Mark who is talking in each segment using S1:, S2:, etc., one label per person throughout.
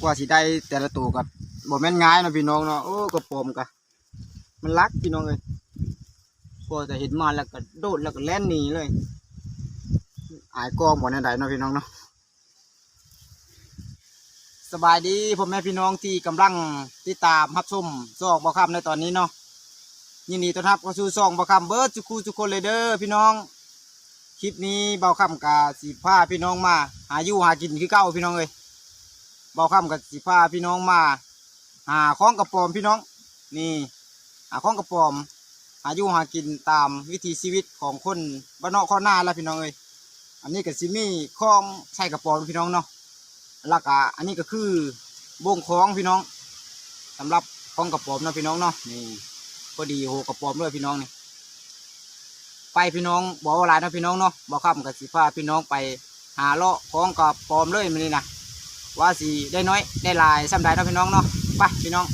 S1: กว่าสิได้แต่ละตัวกับบ่แม่นง่ายเนาะพี่น้องเนาะโอ้กระปอมกะมันรักพี่น้องเลยพอจะเห็นมาแล้วก็โดดแล้วก็แล่นหนีเลยอายกองบ่แน่ใดเนาะพี่น้องเนาะสบายดีพ่อแม่พี่น้องที่กำลังติดตามรับชมซอกบ่คำในตอนนี้เนาะยินดีต้อนรับเข้าสู่ซองบ่คำเบิร์ดสุคูสุคนเลยเด้อพี่น้อง คลิปนี้เบาคำกาสีผ้าพี่น้องมา หาอยู่หากินคือเก้าพี่น้องเลยเบาคำกับสีผ้าพี่น้องมา หาข้องกระปอมพี่น้อง นี่หาข้องกระปอม หาอยู่หากินตามวิถีชีวิตของคนบ้านนอกข้อหน้าแล้วพี่น้องเลยอันนี้ก็ซิมี่ข้องใส่กระปอมพี่น้องเนาะแล้วก็อันนี้ก็คือบ่งคล้องพี่น้องสำหรับข้องกระปอมเนาะพี่น้องเนาะนี่พอดีโหกระปอมเลยพี่น้องนี่ ไปพี่น้องบอกว่าหลายเนาะพี่น้องเนาะบอกข้ามกับสีฟ้าพี่น้องไปหาเลาะของกับปลอมเลยมันนี่นะว่าสีได้น้อยได้ลายซ้ำไดเนาะพี่น้องเนาะไปพี่น้อง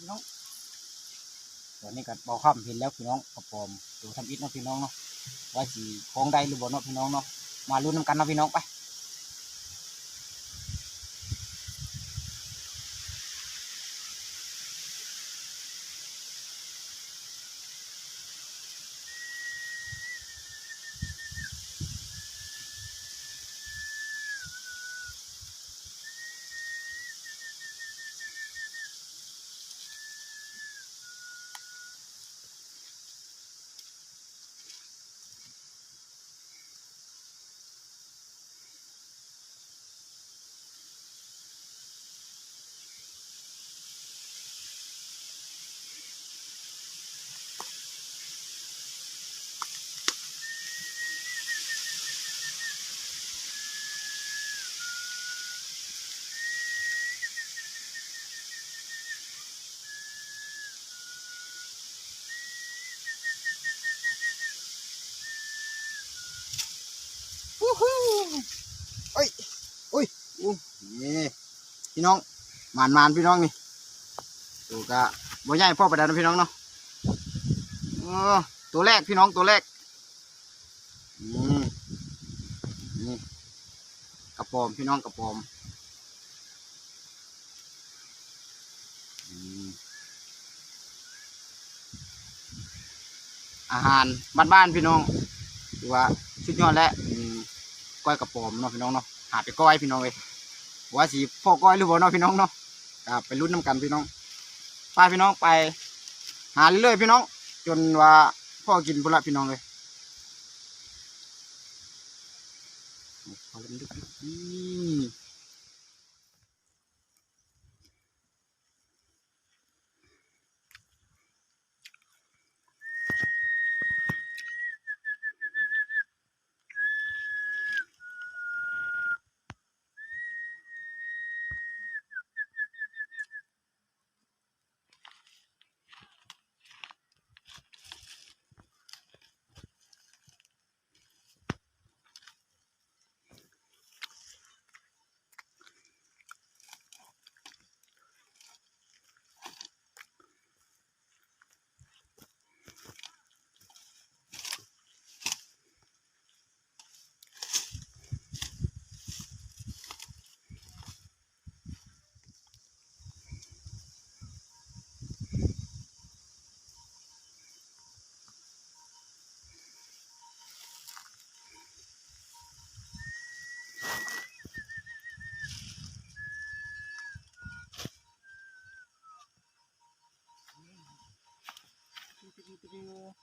S1: พี่น้องตอนนี้ก็บอกคำเห็นแล้วพี่น้องกระปอมตัวทำอิฐเนาะพี่น้องเนาะว่าสีของใดหรือบ่เนาะพี่น้องเนาะมาลุ้นนำกันเนาะพี่น้องไป วู้ฮู้เอ้ยอุ้ยอู้นี่ พี่น้องมานมานพี่น้องนี่ตัวกะบ่ใหญ่พ่อประดานนะพี่น้องเนาะตัวแรกพี่น้องตัวแรกนี่นี่กระปอมพี่น้องกระปอมอืมอาหารบ้านๆพี่น้องถือว่าสุดยอดแล้วก้อยกระปอมเนาะพี่น้องเนาะหาไปก้อยพี่น้องเลย ว่าสีพ่อก้อยหรือบ่เนาะพี่น้องเนาะครับไปรุ่นน้ำกันพี่น้องไปพี่น้องไป หาเรื่อยๆพี่น้อง จนว่าพ่อกินพุ่นละพี่น้องเลย 这
S2: 个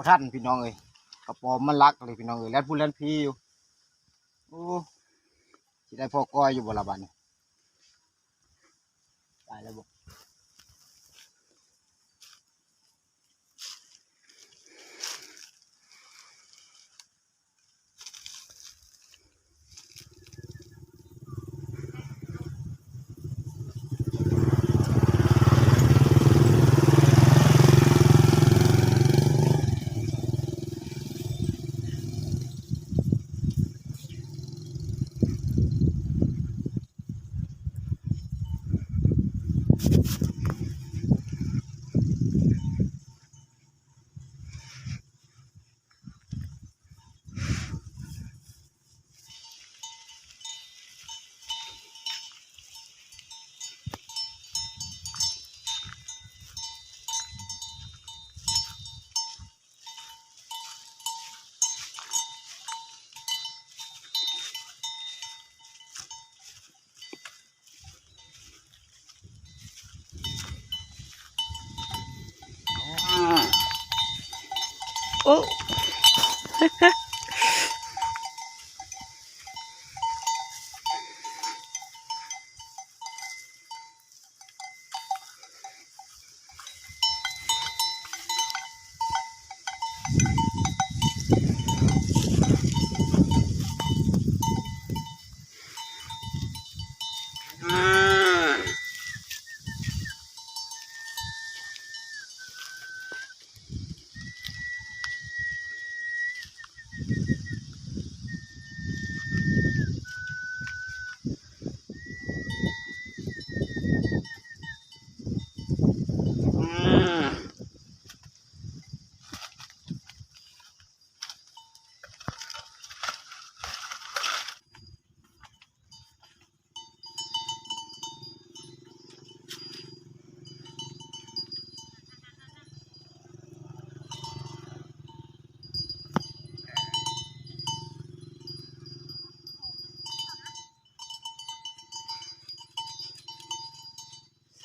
S1: บ่ทันพี่น้องเอ้ยกระปอมมันรักเลยพี่น้องเอ้ยแล้วพูดแล้วพี่อยู่โอ้สิได้พ่อก้อยอยู่บ่ละบาดนี้ตายแล้วบ่
S2: โ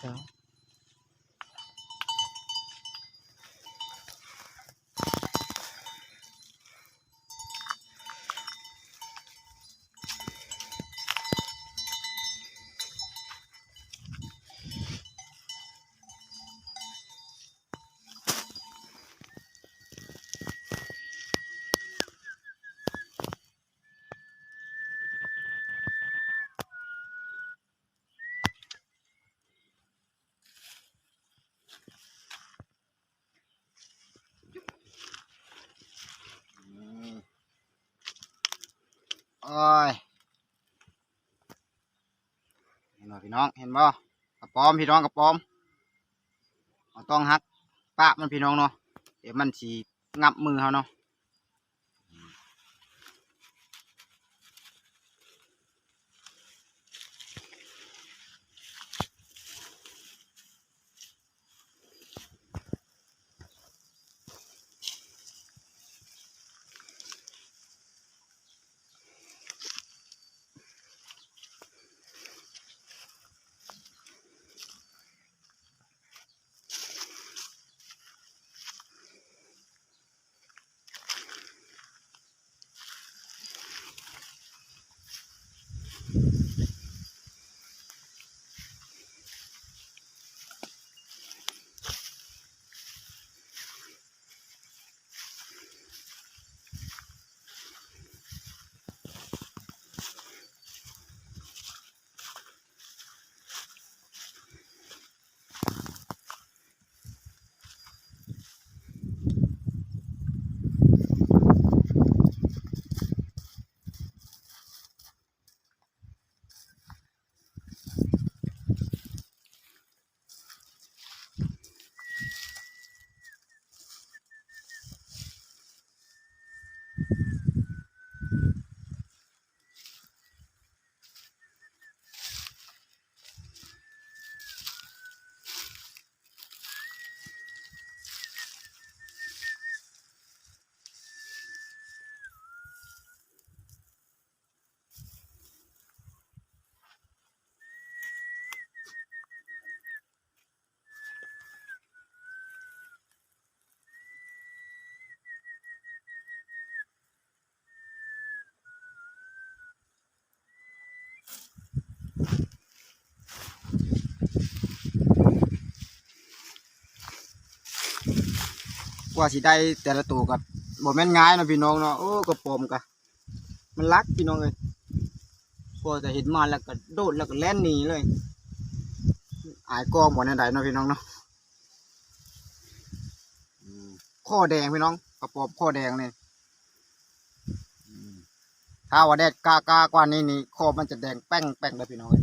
S2: อ้ อ้
S1: ยเห็นบ่พี่น้องเห็นบ่กระปอมพี่น้องกระปอมเราต้องหักปะมันพี่น้องเนาะเดี๋ยวมันสีงับมือเขาเนาะ กว่าสิได้แต่ละตัวกับบ่แม่นง่ายเนาะพี่น้องเนาะโอ้กระปอมกะมันรักพี่น้องเลยพอจะเห็นมาแล้วก็โดดแล้วก็แล่นหนีเลยอายกองบ่แน่ใดเนาะพี่น้องเนาะข้อแดงพี่น้องกระปอมข้อแดงเนี่อืมถ้าว่าแดดกล้าๆกว่านี้นี่คอมันจะแดงแป้งแป้งเลยพี่น้องเอ้ย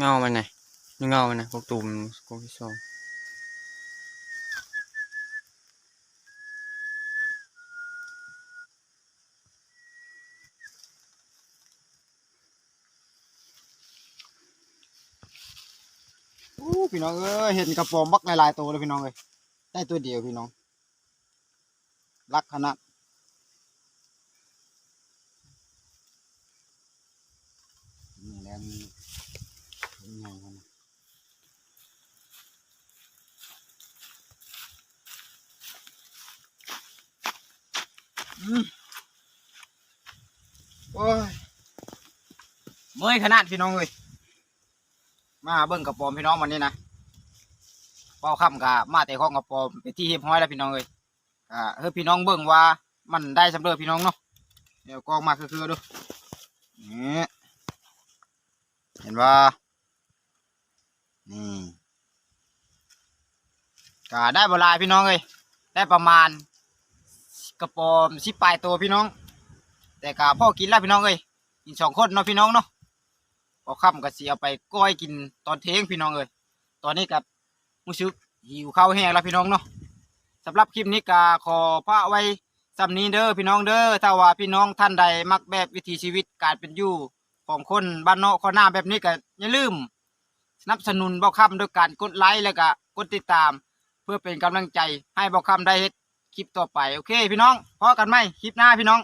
S2: เงามันไงนี่เงามันนะพวกตุ่มพวกที่สอง
S1: พี่น้องเอ้ยเห็นกระปอมบักหลายๆตัวเลยพี่น้องเลยได้ตัวเดียวพี่น้องรักขนาดนี่แหล้วมีเป็นไงมันน่ะอืมโอ้ย เมื่อยขนาดพี่น้องเลยมาเบิ่งกระปอมพี่น้องวันนี้นะเป้าค่ำกะมาแต่ห้องกระปอมไปที่เฮียบห้อยแล้วพี่น้องเลยอ่าเฮ้ยพี่น้องเบิ่งว่ามันได้สำเร็จพี่น้องเนาะเดี๋ยวกองมาคือๆดูนี่เห็นว่านี่กะได้เวลายพี่น้องเลยได้ประมาณกระปอมสิปลายตัวพี่น้อง แต่กะพ่อกินแล้วพี่น้องเลยกินสองคนเนาะพี่น้องเนาะ อค่ำก็สิเอาไปก้อยกินตอนเที่ยงพี่น้องเอ้ยตอนนี้กับมูซึกหิวข้าวแห้งแล้วพี่น้องเนาะสำหรับคลิปนี้ก็ขอพระไว้สำนี้เด้อพี่น้องเด้อถ้าว่าพี่น้องท่านใดมักแบบวิถีชีวิตการเป็นอยู่ของคนบ้านนอกข้อหน้าแบบนี้ก็อย่าลืมสนับสนุนเบาค่ำด้วยการกดไลค์แล้วก็กดติดตาม เพื่อเป็นกำลังใจให้เบาค่ำได้เฮ็ดคลิปต่อไป โอเค พี่น้องพอกันไหมคลิปหน้าพี่น้อง